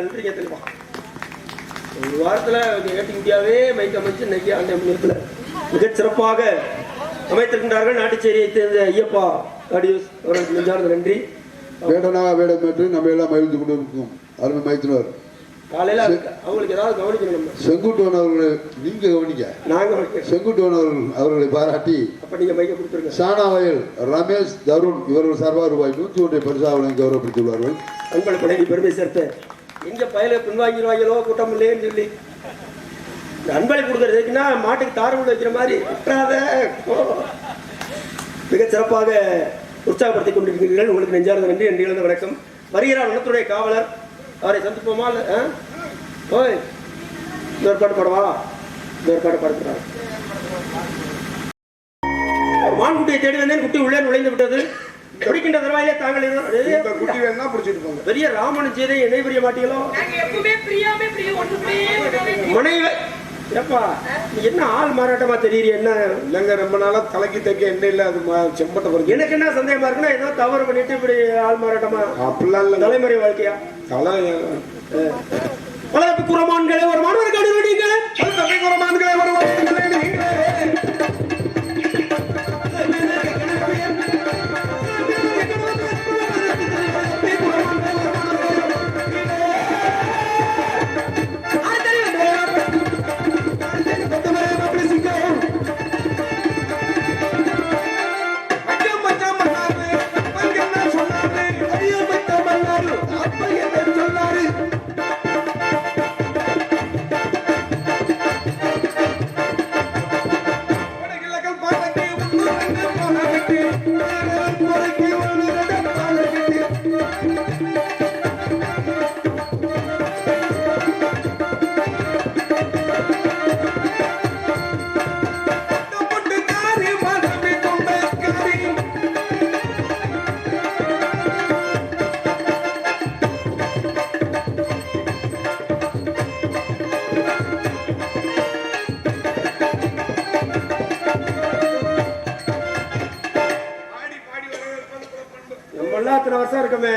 அன்றீங்க தெரியுமா ஒரு வாரத்துல ஏட்டி இந்தியாவே மைக் அமைச்சு இன்னைக்கு அந்த நேரத்தில் மிகச் சிறப்பாக அமைத்திருக்கின்றார்கள் நாட்டுச்சேரியை சேர்ந்த ஐயப்பா ஆடியோஸ். அவர்களுக்கு நெஞ்சார்ந்த நன்றி. வேடனாக வேடம் என்று நம்ம எல்லாம் மகிழ்ந்து கொண்டு இருக்கோம் அருமை மைத்தினர். காலையில அவங்களுக்கு ஏதாவது கவனிக்கணும் செங்குட்டுவன் அவர்களை நீங்க கவனிக்க நாங்க கவனிக்கணும். செங்குட்டுவன் அவர்கள் அவர்களை பாராட்டி. அப்ப நீங்க மைக்க கொடுத்துருங்க. சானாவயல் ரமேஷ் தருண் இவர்கள் சார்பாக ரூபாய் நூற்றி ஒன்றை பரிசாவனை கௌரவப்படுத்தியுள்ளார்கள். படையணி பெருமை சேர்த்த எங்க பயில பின்வாங்கிடுவாங்களோ கூட்டம் இல்லையேன்னு சொல்லி. இந்த அன்பளை கொடுக்கறதுக்குன்னா மாட்டுக்கு தாறுமுள் வைக்கிற மாதிரி. விட்டுறாத. மிக மிகச் சிறப்பாக உற்சாகப்படுத்தி கொண்டிருக்கிறீர்கள். உங்களுக்கு நெஞ்சார்ந்த நன்றி நன்றி இழந்த வணக்கம். வருகிறார் வனத்துடைய காவலர். அவரை சந்திப்போமா? இல்லை ஆ? ஓய். இந்த ஏற்பாடு பாடவா? இந்த ஏற்பாடு பாடுகிறார் மான்குட்டியை தேடி வந்தேன். குட்டி உள்ளே நுழைந்து விட்டது. துடிக்கின்ற தருவாயிலே தாங்கள் குட்டி வேணா பிடிச்சிட்டு போங்க. பெரிய ராமன் சீதை இணை புரிய மாட்டீங்களோ? மனைவி ஏப்பா நீ என்ன ஆள் மாறாட்டமா தெரியுற? என்ன? இல்லைங்க ரொம்ப நாளா தலைக்கு தைக்க என்ன இல்லை அது செம்பட்ட பிறகு எனக்கு என்ன சந்தேகமா இருக்குன்னா ஏதோ தவறு பண்ணிட்டு இப்படி ஆள் மாறாட்டமா? அப்படிலாம் இல்லை தலைமுறை வாழ்க்கையா? தலை வளர்ப்பு குரமான்களே ஒரு மாணவர் கடுவீங்க தலை குரமான்களே வருவாங்க வருஷம் இருக்கமே.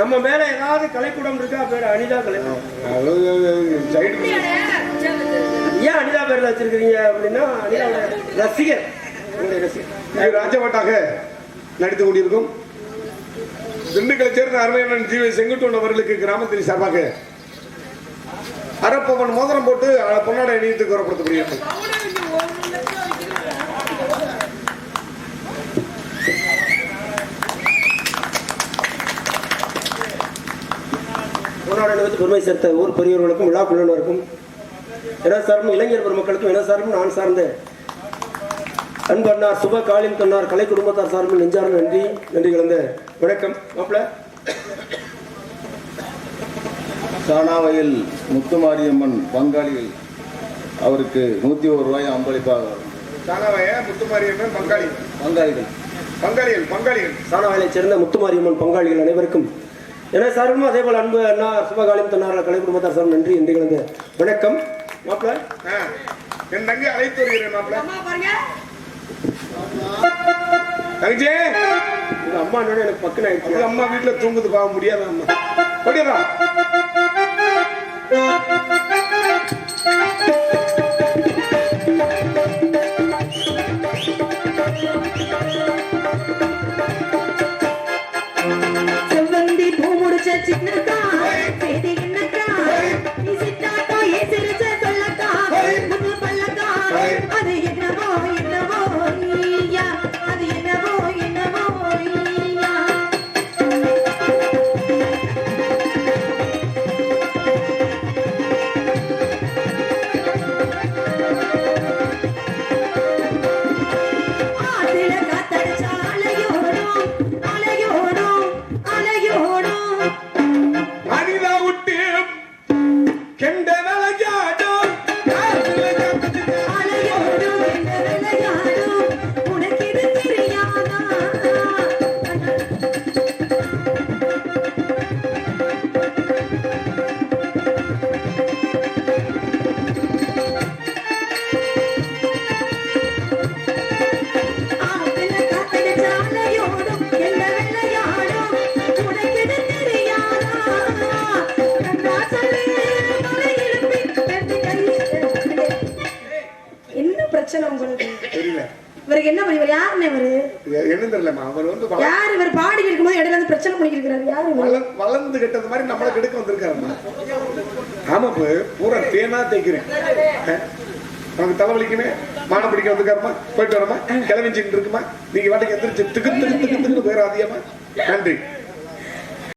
நம்ம மேல ஏதாவது கலைக்கூடம் இருக்கா? பேர் அனிதா கலை. ஏன் அனிதா பேர்ல வச்சிருக்கீங்க அப்படின்னா அனிதா ரசிகர். உங்களுடைய ரசிகர். ராஜபாட்டாக நடித்து கொண்டிருக்கும். திண்டுக்கலை சேர்ந்த அருமையான ஜீவ செங்குட்டுவன் அவர்களுக்கு கிராமத்தின் சார்பாக அரப்பவன் மோதிரம் போட்டு பொன்னாடை அணிவித்து கௌரவப்படுத்தப்படுகிறது பொன்னாடை நிறுவனத்து பெருமை சேர்த்த ஊர் பெரியவர்களுக்கும் விழா குழுவினருக்கும் என சார்பும் இளைஞர் பெருமக்களுக்கும் என சார்பும் நான் சார்ந்த அன்பு அண்ணார் சுப காலின் தன்னார் கலை குடும்பத்தார் சார்பில் நெஞ்சார்ந்த நன்றி நன்றி கலந்த வணக்கம். மாப்பிள்ள சாணாவையில் முத்துமாரியம்மன் பங்காளிகள் அவருக்கு நூற்றி ஒரு ரூபாய் அம்பளிப்பாக. தானாவைய முத்துமாரியம்மன் பங்காளி பங்காளிகள். பங்காளிகள் பங்காளிகள். சாணாவயலைச் சேர்ந்த முத்துமாரியம்மன் பங்காளிகள் அனைவருக்கும் என சார்பும் அதே போல் அன்பு அண்ணா சுபகாலின் தன்னார் கலை குடும்பத்தார் சார்பில் நன்றி நன்றி கலந்த வணக்கம். மாப்பிள்ள ஆ, என் தங்கை அழைத்து வருகிறேன் மாப்பிள்ள அம்மா பாருங்க. தங்கச்சி! உங்க அம்மா என்னன்னு எனக்கு அது ஆயிடுச்சு. அம்மா வீட்டுல தூங்குது பாவ முடியாத அம்மா? ஓகேதா gente grita. எதுவும் தெரியலம்மா. அவர் வந்து யார் இவர் பாடி இருக்கும்போது இடையில வந்து பிரச்சனை பண்ணிட்டு இருக்காரு யாரு இவர்? வள- வளர்ந்து கெட்டது மாதிரி நம்மள கெடுக்க வந்திருக்காருமா ஆமா இப்ப பூரா தேனா தேய்க்கிறேன். உனக்கு தலைவலிக்குமே மானம் பிடிக்க வந்திருக்காருமா போயிட்டு வரமா கிளம்பிச்சுட்டு இருக்குமா நீங்க வாட்டுக்கு எந்திரிச்சு திக்கு திக்கு திக்கு திக்குன்னு போயிடாதீங்கம்மா. நன்றி.